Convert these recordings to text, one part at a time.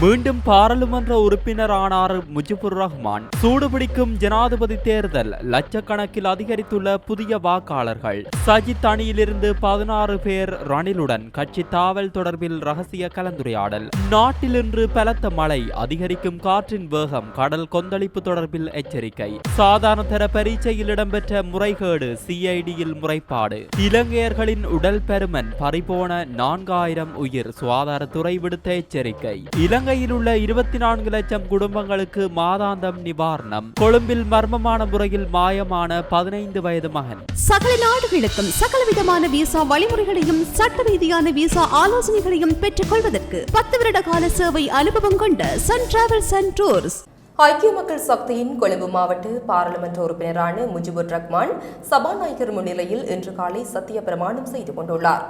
மீண்டும் பாராளுமன்ற உறுப்பினர் ஆனார் முஜிபுர் ரஹ்மான். சூடுபிடிக்கும் ஜனாதிபதி தேர்தல் லட்சக்கணக்கில் அதிகரித்துள்ள புதிய வாக்காளர்கள். சஜித் அணியிலிருந்து பதினாறு பேர் ரணிலுடன் கட்சி தாவல் தொடர்பில் ரகசிய கலந்துரையாடல். நாட்டில் இன்று பலத்த மழை அதிகரிக்கும் காற்றின் வேகம் கடல் கொந்தளிப்பு தொடர்பில் எச்சரிக்கை. சாதாரண தர பரீட்சையில் இடம்பெற்ற முறைகேடு சிஐடியில் முறைப்பாடு. இலங்கையர்களின் உடல் பெருமன் பறிபோன நான்காயிரம் உயிர் சுகாதாரத்துறை விடுத்த எச்சரிக்கை. இலங்கையில் உள்ள இருபத்தி நான்கு லட்சம் குடும்பங்களுக்கு மாதாந்தம் நிவாரணம். கொழும்பில் மர்மமான முறையில் மாயமான பதினைந்து வயது மகன். சகல நாடுகளுக்கும் சகலவிதமான விசா வழிமுறைகளையும் சட்ட ரீதியான விசா ஆலோசனைகளையும் பெற்றுக் கொள்வதற்கு பத்து வருட கால சேவை அனுபவம் கொண்ட சன் டிராவல்ஸ் அண்ட் டூர்ஸ் ஐக்கிய மக்கள் சக்தியின் கொழும்பு மாவட்ட பாராளுமன்ற உறுப்பினரான முஜிபுர் ரஹ்மான் சபாநாயகர் முன்னிலையில் இன்று காலை சத்திய பிரமாணம் செய்து கொண்டுள்ளார்.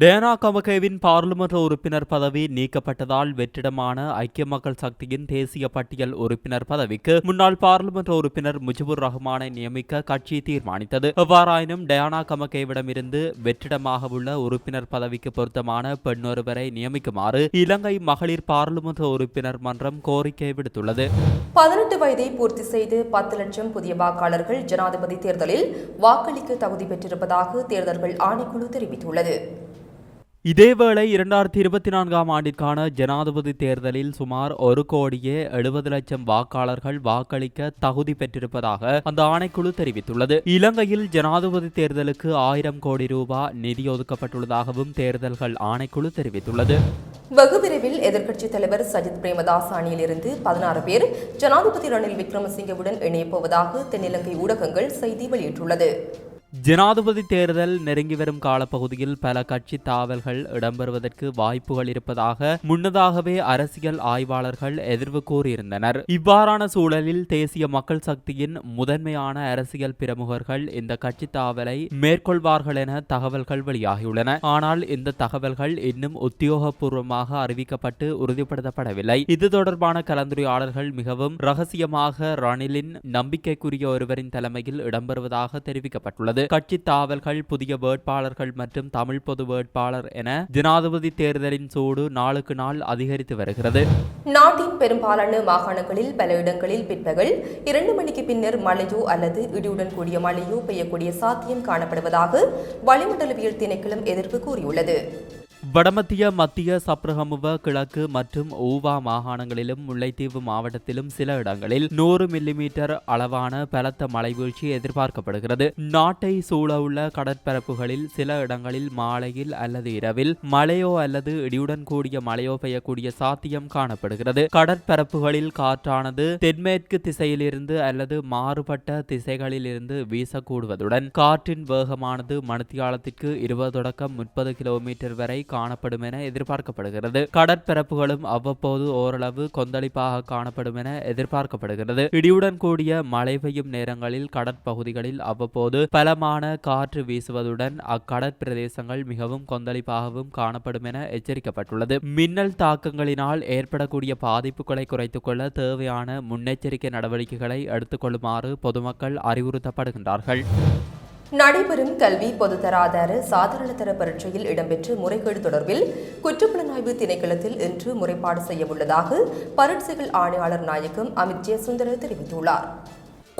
டேனா கமகேவின் பாராளுமன்ற உறுப்பினர் பதவி நீக்கப்பட்டதால் வெற்றிடமான ஐக்கிய மக்கள் சக்தியின் தேசிய பட்டியல் உறுப்பினர் பதவிக்கு முன்னாள் பாராளுமன்ற உறுப்பினர் முஜிபுர் ரஹ்மானை நியமிக்க கட்சி தீர்மானித்தது. எவ்வாறாயினும் டயானா கமகேவிடமிருந்து வெற்றிடமாக உள்ள உறுப்பினர் பதவிக்கு பொருத்தமான பெண்ணொருவரை நியமிக்குமாறு இலங்கை மகளிர் பாராளுமன்ற உறுப்பினர் மன்றம் கோரிக்கை விடுத்துள்ளது. பதினெட்டு வயதை பூர்த்தி செய்து பத்து லட்சம் புதிய வாக்காளர்கள் ஜனாதிபதி தேர்தலில் வாக்களிக்க தகுதி பெற்றிருப்பதாக தேர்தல்கள் ஆணைக்குழு தெரிவித்துள்ளது. இதேவேளை இரண்டாயிரத்தி இருபத்தி நான்காம் ஆண்டிற்கான ஜனாதிபதி தேர்தலில் சுமார் ஒரு கோடியே எழுபது லட்சம் வாக்காளர்கள் வாக்களிக்க தகுதி பெற்றிருப்பதாக அந்த ஆணைக்குழு தெரிவித்துள்ளது. இலங்கையில் ஜனாதிபதி தேர்தலுக்கு ஆயிரம் கோடி ரூபாய் நிதி ஒதுக்கப்பட்டுள்ளதாகவும் தேர்தல்கள் ஆணைக்குழு தெரிவித்துள்ளது. வெகு விரைவில் எதிர்க்கட்சித் தலைவர் சஜித் பிரேமதாஸ் அணியிலிருந்து பதினாறு பேர் ஜனாதிபதி ரணில் விக்ரமசிங்கவுடன் இணையப்போவதாக தென்னிலங்கை ஊடகங்கள் செய்தி வெளியிட்டுள்ளது. ஜனாதிபதி தேர்தல் நெருங்கி வரும் காலப்பகுதியில் பல கட்சி தாவல்கள் இடம்பெறுவதற்கு வாய்ப்புகள் இருப்பதாக முன்னதாகவே அரசியல் ஆய்வாளர்கள் எதிர்வு கூறியிருந்தனர். இவ்வாறான சூழலில் தேசிய மக்கள் சக்தியின் முதன்மையான அரசியல் பிரமுகர்கள் இந்த கட்சி தாவலை மேற்கொள்வார்கள் என தகவல்கள் வெளியாகியுள்ளன. ஆனால் இந்த தகவல்கள் இன்னும் உத்தியோகபூர்வமாக அறிவிக்கப்பட்டு உறுதிப்படுத்தப்படவில்லை. இது தொடர்பான கலந்துரையாடல்கள் மிகவும் ரகசியமாக ரணிலின் நம்பிக்கைக்குரிய ஒருவரின் தலைமையில் இடம்பெறுவதாக தெரிவிக்கப்பட்டுள்ளது. கட்சி தாவல்கள் புதிய வேட்பாளர்கள் மற்றும் தமிழ் பொது வேட்பாளர் என ஜனாதிபதி தேர்தலின் சூடு நாளுக்கு நாள் அதிகரித்து வருகிறது. நாட்டின் பெரும்பாலான மாகாணங்களில் பல இடங்களில் பிற்பகல் இரண்டு மணிக்கு பின்னர் மழையோ அல்லது இடியுடன் கூடிய மழையோ பெய்யக்கூடிய சாத்தியம் காணப்படுவதாக வளிமண்டலவியல் திணைக்களம் எதிர்ப்பு கூறியுள்ளது. வடமத்திய மத்திய சப்ரஹமுவ கிழக்கு மற்றும் ஊவா மாகாணங்களிலும் முல்லைத்தீவு மாவட்டத்திலும் சில இடங்களில் நூறு மில்லிமீட்டர் அளவான பலத்த மழை வீழ்ச்சி எதிர்பார்க்கப்படுகிறது. நாட்டை சூழவுள்ள கடற்பரப்புகளில் சில இடங்களில் மாலையில் அல்லது இரவில் மழையோ அல்லது இடியுடன் கூடிய மழையோ பெய்யக்கூடிய சாத்தியம் காணப்படுகிறது. கடற்பரப்புகளில் காற்றானது தென்மேற்கு திசையிலிருந்து அல்லது மாறுபட்ட திசைகளிலிருந்து வீசக்கூடுவதுடன் காற்றின் வேகமானது மணித்தியாலத்திற்கு இருபது தொடக்கம் முப்பது கிலோமீட்டர் வரை காணப்படும் என எதிர்பார்க்கப்படுகிறது. கடற்பரப்புகளும் அவ்வப்போது ஓரளவு கொந்தளிப்பாக காணப்படும் என எதிர்பார்க்கப்படுகிறது. இடியுடன் கூடிய மழை பெய்யும் நேரங்களில் கடற்பகுதிகளில் அவ்வப்போது பலமான காற்று வீசுவதுடன் அக்கடற்பிரதேசங்கள் மிகவும் கொந்தளிப்பாகவும் காணப்படும் என எச்சரிக்கப்பட்டுள்ளது. மின்னல் தாக்கங்களினால் ஏற்படக்கூடிய பாதிப்புகளை குறைத்துக் கொள்ள தேவையான முன்னெச்சரிக்கை நடவடிக்கைகளை எடுத்துக்கொள்ளுமாறு பொதுமக்கள் அறிவுறுத்தப்படுகின்றார்கள். நடைபெறும் கல்வி பொதுத்தராதார சாதாரணதர பரீட்சையில் இடம்பெற்ற முறைகேடு தொடர்பில் குற்றப்புலனாய்வு திணைக்களத்தில் இன்று முறைப்பாடு செய்யவுள்ளதாக பரீட்சைகள் ஆணையாளர் நாயகம் அமித் ஜெயசுந்தர தெரிவித்துள்ளார்.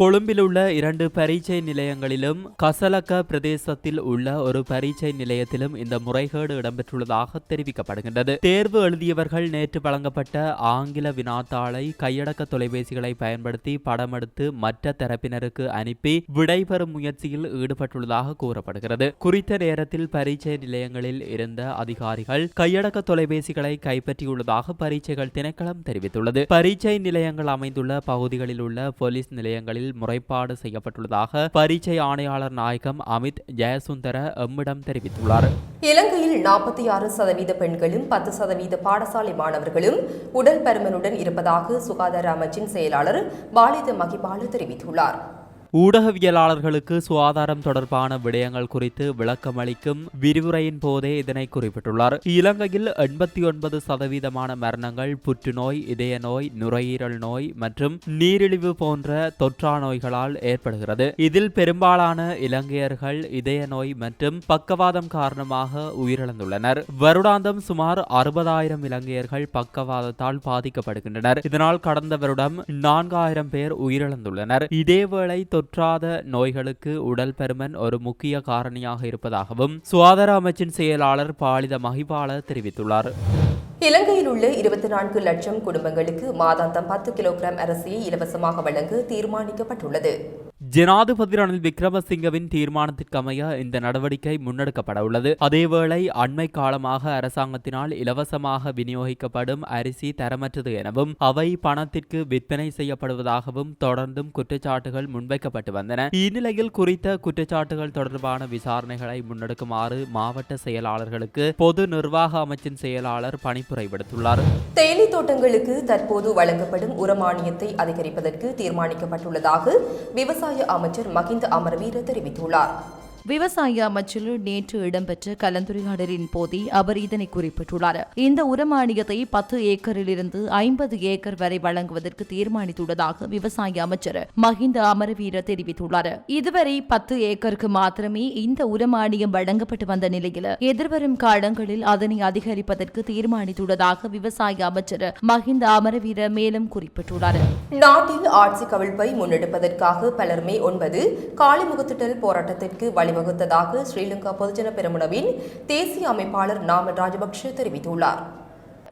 கொழும்பில் உள்ள இரண்டு பரீட்சை நிலையங்களிலும் கசலக்க பிரதேசத்தில் உள்ள ஒரு பரீட்சை நிலையத்திலும் இந்த முறைகேடு இடம்பெற்றுள்ளதாக தெரிவிக்கப்படுகின்றது. தேர்வு எழுதியவர்கள் நேற்று வழங்கப்பட்ட ஆங்கில வினாத்தாளை கையடக்க தொலைபேசிகளை பயன்படுத்தி படமெடுத்து மற்ற தரப்பினருக்கு அனுப்பி விடைபெறும் முயற்சியில் ஈடுபட்டுள்ளதாக கூறப்படுகிறது. குறித்த நேரத்தில் பரீட்சை நிலையங்களில் இருந்த அதிகாரிகள் கையடக்க தொலைபேசிகளை கைப்பற்றியுள்ளதாக பரீட்சைகள் திணைக்களம் தெரிவித்துள்ளது. பரீட்சை நிலையங்கள் அமைந்துள்ள பகுதிகளில் உள்ள போலீஸ் நிலையங்களில் முறைப்பாடு செய்யப்பட்டுள்ளதாக பரீட்சை ஆணையாளர் நாயகம் அமித் ஜெயசுந்தர எம்மிடம் தெரிவித்துள்ளார். இலங்கையில் நாற்பத்தி ஆறு சதவீத பெண்களும் பத்து சதவீத பாடசாலை மாணவர்களும் உடல் பருமனுடன் இருப்பதாக சுகாதார அமைச்சின் செயலாளர் பாலித மகிபால தெரிவித்துள்ளார். ஊடகவியலாளர்களுக்கு சுகாதாரம் தொடர்பான விடயங்கள் குறித்து விளக்கமளிக்கும் விரிவுரையின் போதே இதனை குறிப்பிட்டுள்ளார். இலங்கையில் எண்பத்தி ஒன்பது சதவீதமான மரணங்கள் புற்றுநோய் இதய நோய் நுரையீரல் நோய் மற்றும் நீரிழிவு போன்ற தொற்றா நோய்களால் ஏற்படுகிறது. இதில் பெரும்பாலான இலங்கையர்கள் இதய நோய் மற்றும் பக்கவாதம் காரணமாக உயிரிழந்துள்ளனர். வருடாந்தம் சுமார் அறுபதாயிரம் இலங்கையர்கள் பக்கவாதத்தால் பாதிக்கப்படுகின்றனர். இதனால் கடந்த வருடம் நான்காயிரம் பேர் உயிரிழந்துள்ளனர். இதேவேளை தொற்றாத நோய்களுக்கு உடல் பருமன் ஒரு முக்கிய காரணியாக இருப்பதாகவும் சுகாதார அமைச்சின் செயலாளர் பாலித மகிபால தெரிவித்துள்ளார். இலங்கையில் உள்ள இருபத்தி நான்கு லட்சம் குடும்பங்களுக்கு மாதாந்தம் பத்து கிலோகிராம் அரிசியை இலவசமாக வழங்க தீர்மானிக்கப்பட்டுள்ளது. ஜனாதிபதி ரணில் விக்ரமசிங்கவின் தீர்மானத்திற்கமைய இந்த நடவடிக்கை முன்னெடுக்கப்பட உள்ளது அதேவேளை அண்மை காலமாக அரசாங்கத்தினால் இலவசமாக விநியோகிக்கப்படும் அரிசி தரமற்றது எனவும் அவை பணத்திற்கு விற்பனை செய்யப்படுவதாகவும் தொடர்ந்தும் குற்றச்சாட்டுகள் முன்வைக்கப்பட்டு வந்தன. இந்நிலையில் குறித்த குற்றச்சாட்டுகள் தொடர்பான விசாரணைகளை முன்னெடுக்குமாறு மாவட்ட செயலாளர்களுக்கு பொது நிர்வாக அமைச்சின் செயலாளர் பணிப்புரை விடுத்துள்ளார். தேயிலை தோட்டங்களுக்கு தற்போது வழங்கப்படும் உரமானியத்தை அதிகரிப்பதற்கு தீர்மானிக்கப்பட்டுள்ளதாக விவசாய அமைச்சர் மகிந்த அமரவீர தெரிவித்துள்ளார். விவசாய அமைச்சில் நேற்று இடம்பெற்ற கலந்துரையாடலின் போதே அவர் இதனை குறிப்பிட்டுள்ளார். இந்த உரமானியத்தை பத்து ஏக்கரிலிருந்து ஐம்பது ஏக்கர் வரை வழங்குவதற்கு தீர்மானித்துள்ளதாக விவசாய அமைச்சர் மஹிந்த அமரவீர தெரிவித்துள்ளார். இதுவரை பத்து ஏக்கருக்கு மாத்திரமே இந்த உரமானியம் வழங்கப்பட்டு வந்த நிலையில் எதிர்வரும் காலங்களில் அதனை அதிகரிப்பதற்கு தீர்மானித்துள்ளதாக விவசாய அமைச்சர் மஹிந்த அமரவீர மேலும் குறிப்பிட்டுள்ளார். நாட்டில் ஆட்சி கவிழ்ப்பை முன்னெடுப்பதற்காக பலர் மே ஒன்பது காலிமுகத்திட்டல் போராட்டத்திற்கு வழி அணிவகுத்ததாக ஸ்ரீலங்கா பொதுஜன பெரமுனவின் தேசிய அமைப்பாளர் நாமல் ராஜபக்ஷ தெரிவித்துள்ளார்.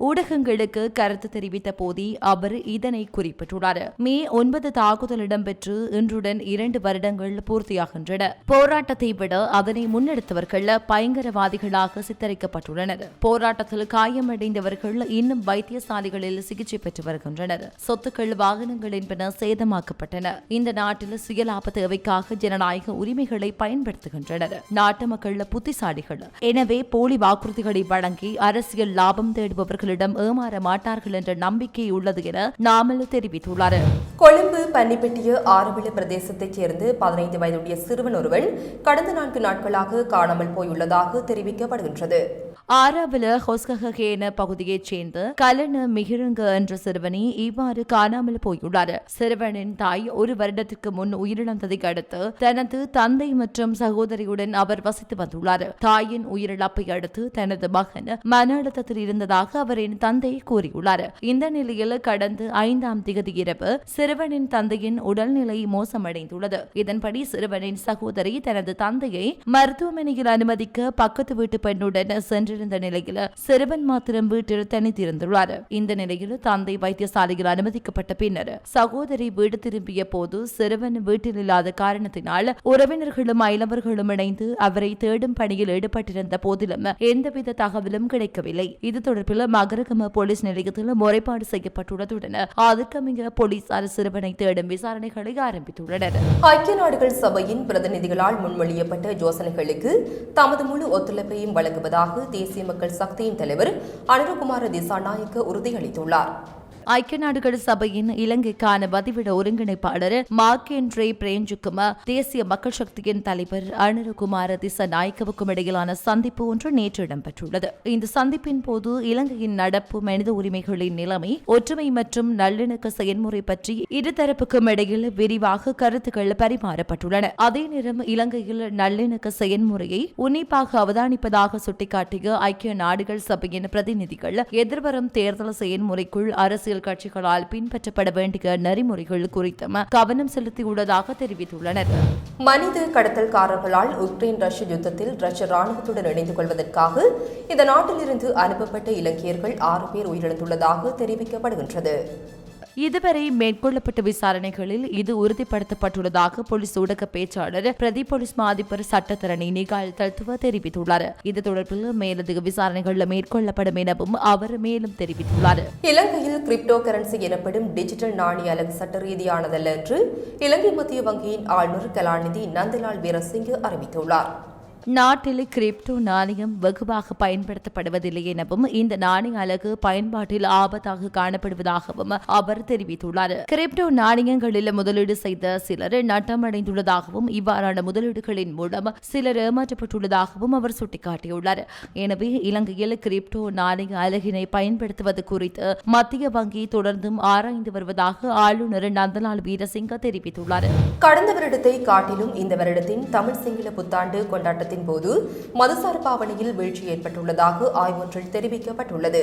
ஊடகங்களுக்கு கருத்து தெரிவித்த போதே அவர் இதனை குறிப்பிட்டுள்ளார். மே ஒன்பது தாக்குதல் இடம்பெற்று இன்றுடன் இரண்டு வருடங்கள் பூர்த்தியாகின்றன. போராட்டத்தை விட அதனை முன்னெடுத்தவர்கள் பயங்கரவாதிகளாக சித்தரிக்கப்பட்டுள்ளனர். போராட்டத்தில் காயமடைந்தவர்கள் இன்னும் வைத்தியசாலைகளில் சிகிச்சை பெற்று வருகின்றனர். சொத்துக்கள் வாகனங்கள் என்பன சேதமாக்கப்பட்டன. இந்த நாட்டில் சுயலாப தேவைக்காக ஜனநாயக உரிமைகளை பயன்படுத்துகின்றனர். நாட்டு மக்கள் புத்திசாலிகள். எனவே போலி வாக்குறுதிகளை வழங்கி அரசியல் லாபம் தேடுபவர்கள் மக்களிடம் ஏமாற மாட்டார்கள் என்ற நம்பிக்கை உள்ளது என நாமல் தெரிவித்துள்ளார். கொழும்பு பன்னிப்பட்டிய ஆரவிள பிரதேசத்தைச் சேர்ந்து பதினைந்து வயதுடைய சிறுவன் ஒருவன் கடந்த நான்கு நாட்களாக காணாமல் போயுள்ளதாக தெரிவிக்கப்படுகின்றது. ஆறாவில ஹொஸ்கஹேன பகுதியைச் சேர்ந்த கலன மிகிருங்க என்ற சிறுவனை இவ்வாறு காணாமல் போயுள்ளார். சிறுவனின் தாய் ஒரு வருடத்திற்கு முன் உயிரிழந்ததை அடுத்து தனது தந்தை மற்றும் சகோதரியுடன் அவர் வசித்து வந்துள்ளார். தாயின் உயிரிழப்பை அடுத்து தனது மகன் மன அழுத்தத்தில் இருந்ததாக அவரின் தந்தை கூறியுள்ளார். இந்த நிலையில் கடந்த ஐந்தாம் திகதி இரவு சிறுவனின் தந்தையின் உடல்நிலை மோசமடைந்துள்ளது. இதன்படி சிறுவனின் சகோதரி தனது தந்தையை மருத்துவமனையில் அனுமதிக்க பக்கத்து வீட்டு பெண்ணுடன் சென்று சென்றிருந்த நிலையில் சிறுவன் மாத்திரம் வீட்டில் தனித்திருந்துள்ளார். இந்த நிலையில் தந்தை வைத்தியசாலையில் அனுமதிக்கப்பட்ட பின்னர் சகோதரி வீடு திரும்பிய போது சிறுவன் வீட்டில் இல்லாத காரணத்தினால் உறவினர்களும் அயலவர்களும் இணைந்து அவரை தேடும் பணியில் ஈடுபட்டிருந்த போதிலும் எந்தவித தகவலும் கிடைக்கவில்லை. இது தொடர்பில் மகரகம போலீஸ் நிலையத்தில் முறைப்பாடு செய்யப்பட்டுள்ளதுடன் அதற்கமைய போலீசார் சிறுவனை தேடும் விசாரணைகளை ஆரம்பித்துள்ளனர். ஐக்கிய நாடுகள் சபையின் பிரதிநிதிகளால் முன்மொழியப்பட்ட யோசனைகளுக்கு தமது முழு ஒத்துழைப்பையும் வழங்குவதாக தேசிய மக்கள் சக்தியின் தலைவர் அனுரகுமார திசாநாயக்க உறுதியளித்துள்ளார். ஐக்கிய நாடுகள் சபையின் இலங்கைக்கான பதிவிட ஒருங்கிணைப்பாளர் மார்க்கென்ட்ரே பிரேஞ்சுக்கும் தேசிய மக்கள் சக்தியின் தலைவர் அனுரகுமார திசநாயக்கவுக்கும் இடையிலான சந்திப்பு ஒன்று நேற்று இடம்பெற்றுள்ளது. இந்த சந்திப்பின் போது இலங்கையின் நடப்பு மனித உரிமைகளின் நிலைமை ஒற்றுமை மற்றும் நல்லிணக்க செயல்முறை பற்றி இருதரப்புக்கும் இடையில் விரிவாக கருத்துக்கள் பரிமாறப்பட்டுள்ளன. அதே நேரம் இலங்கையில் நல்லிணக்க செயல்முறையை உன்னிப்பாக அவதானிப்பதாக சுட்டிக்காட்டிய ஐக்கிய நாடுகள் சபையின் பிரதிநிதிகள் எதிர்வரும் தேர்தல் செயல்முறைக்குள் அரசு அரசியல் கட்சிகளால் பின்பற்றப்பட வேண்டிய நெறிமுறைகள் குறித்தும் கவனம் செலுத்தியுள்ளதாக தெரிவித்துள்ளனர். மனித கடத்தல்காரர்களால் உக்ரைன் ரஷ்ய யுத்தத்தில் ரஷ்ய ராணுவத்துடன் இணைந்து கொள்வதற்காக இந்த நாட்டிலிருந்து அனுப்பப்பட்ட இலங்கையர்கள் ஆறு பேர் உயிரிழந்துள்ளதாக தெரிவிக்கப்படுகின்றது. இதுவரை மேற்கொள்ளப்பட்ட விசாரணைகளில் இது உறுதிப்படுத்தப்பட்டுள்ளதாக போலீஸ் ஊடக பேச்சாளர் பிரதி போலீஸ் மாதிபர் சட்டத்தரணி நிகால் தத்துவ தெரிவித்துள்ளார். இது தொடர்பில் மேலதிக விசாரணைகள் மேற்கொள்ளப்படும் எனவும் அவர் மேலும் தெரிவித்துள்ளார். இலங்கையில் கிரிப்டோ கரன்சி எனப்படும் டிஜிட்டல் நாணய அலகு சட்ட ரீதியானதல்ல என்று இலங்கை மத்திய வங்கியின் ஆளுநர் கலாநிதி நந்தலால் வீரசிங்கு அறிவித்துள்ளார். நாட்டில் கிரிப்டோ நாணயம் வெகுவாக பயன்படுத்தப்படுவதில்லை எனவும் இந்த நாணய அலகு பயன்பாட்டில் ஆபத்தாக காணப்படுவதாகவும் அவர் தெரிவித்துள்ளார். கிரிப்டோ நாணயங்களில் முதலீடு செய்த சிலர் நட்டமடைந்துள்ளதாகவும் இவ்வாறான முதலீடுகளின் மூலம் சிலர் ஏமாற்றப்பட்டுள்ளதாகவும் அவர் சுட்டிக்காட்டியுள்ளார். எனவே இலங்கையில் கிரிப்டோ நாணய அலகினை பயன்படுத்துவது குறித்து மத்திய வங்கி தொடர்ந்தும் ஆராய்ந்து வருவதாக ஆளுநர் நந்தலால் வீரசிங்க தெரிவித்துள்ளார். கடந்த வருடத்தை காட்டிலும் இந்த வருடத்தின் தமிழ் சிங்கள புத்தாண்டு கொண்டாட்டத்தின் போது மதுசார்பாவனையில் வீழ்ச்சி ஏற்பட்டுள்ளதாக ஆய்வொன்றில் தெரிவிக்கப்பட்டுள்ளது.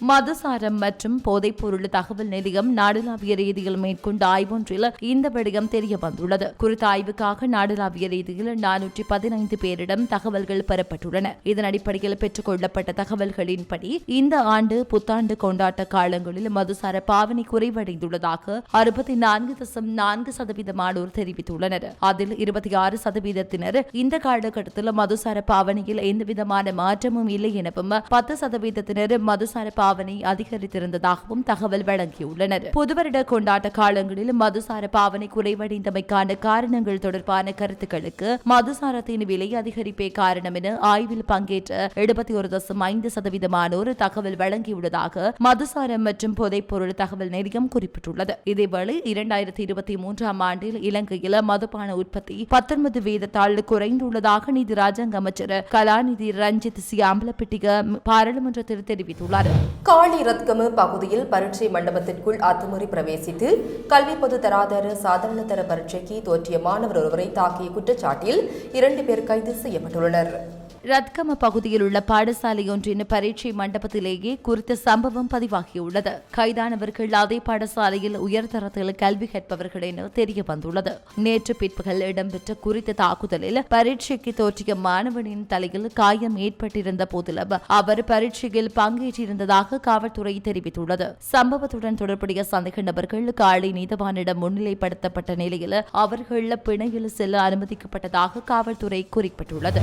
மதுசாரம் மற்றும் போதைப்பொருள் தகவல் நிலையம் நாடுலாவிய ரீதியில் மேற்கொண்ட ஆய்வொன்றில் இந்த விடயம் தெரிய வந்துள்ளது குறித்த ஆய்வுக்காக நாடுலாவிய ரீதியில் நானூற்றி பதினைந்து பேரிடம் தகவல்கள் பெறப்பட்டுள்ளன. இதன் அடிப்படையில் பெற்றுக் கொள்ளப்பட்ட தகவல்களின்படி இந்த ஆண்டு புத்தாண்டு கொண்டாட்ட காலங்களில் மதுசார பாவனை குறைவடைந்துள்ளதாக அறுபத்தி நான்கு தசம் நான்கு சதவீதமானோர் தெரிவித்துள்ளனர். அதில் இருபத்தி ஆறு சதவீதத்தினர் இந்த காலகட்டத்தில் மதுசார பாவனையில் எந்தவிதமான மாற்றமும் இல்லை எனவும் பத்து சதவீதத்தினர் மதுசார பாவனை அதிகரித்திருந்ததாகவும் தகவல் வழங்கியுள்ளனர். புதுவருட கொண்டாட்ட காலங்களில் மதுசார பாவனை குறைவடைந்தமைக்கான காரணங்கள் தொடர்பான கருத்துக்களுக்கு மதுசாரத்தின் விலை அதிகரிப்பே காரணம் என ஆய்வில் பங்கேற்ற எழுபத்தி ஒரு தசம் ஐந்து சதவீதமானோர் தகவல் வழங்கியுள்ளதாக மதுசாரம் மற்றும் போதைப்பொருள் தகவல் நிலையம் குறிப்பிட்டுள்ளது. இதேவேளை இரண்டாயிரத்தி இருபத்தி மூன்றாம் ஆண்டில் இலங்கையில் மதுபான உற்பத்தி பத்தொன்பது வீதத்தால் குறைந்துள்ளதாக நீதி ராஜாங்க அமைச்சர் கலாநிதி ரஞ்சித் சியாம்பலப்பிட்டிக பாராளுமன்றத்தில் தெரிவித்துள்ளார். காளி ரத்கம பகுதியில் பரீட்சை மண்டபத்திற்குள் அத்துமுறை பிரவேசித்து கல்வி பொது தராதர சாதாரண தர பரீட்சைக்கு தோற்றிய மாணவர் ஒருவரை தாக்கிய குற்றச்சாட்டில் இரண்டு பேர் கைது செய்யப்பட்டுள்ளனர். ரத்கம பகுதியில் உள்ள பாடசாலை ஒன்றின் பரீட்சை மண்டபத்திலேயே குறித்த சம்பவம் பதிவாகியுள்ளது. கைதானவர்கள் அதே பாடசாலையில் உயர்தரத்தில் கல்வி கற்பவர்கள் என தெரிய வந்துள்ளது நேற்று பிற்பகல் இடம்பெற்ற குறித்த தாக்குதலில் பரீட்சைக்கு தோற்றிய மாணவனின் தலையில் காயம் ஏற்பட்டிருந்த போதிலும் அவர் பரீட்சையில் பங்கேற்றிருந்ததாக காவல்துறை தெரிவித்துள்ளது. சம்பவத்துடன் தொடர்புடைய சந்தேக நபர்கள் காலை நீதவானிடம் முன்னிலைப்படுத்தப்பட்ட நிலையில் அவர்கள் பிணையில் செல்ல அனுமதிக்கப்பட்டதாக காவல்துறை குறிப்பிட்டுள்ளது.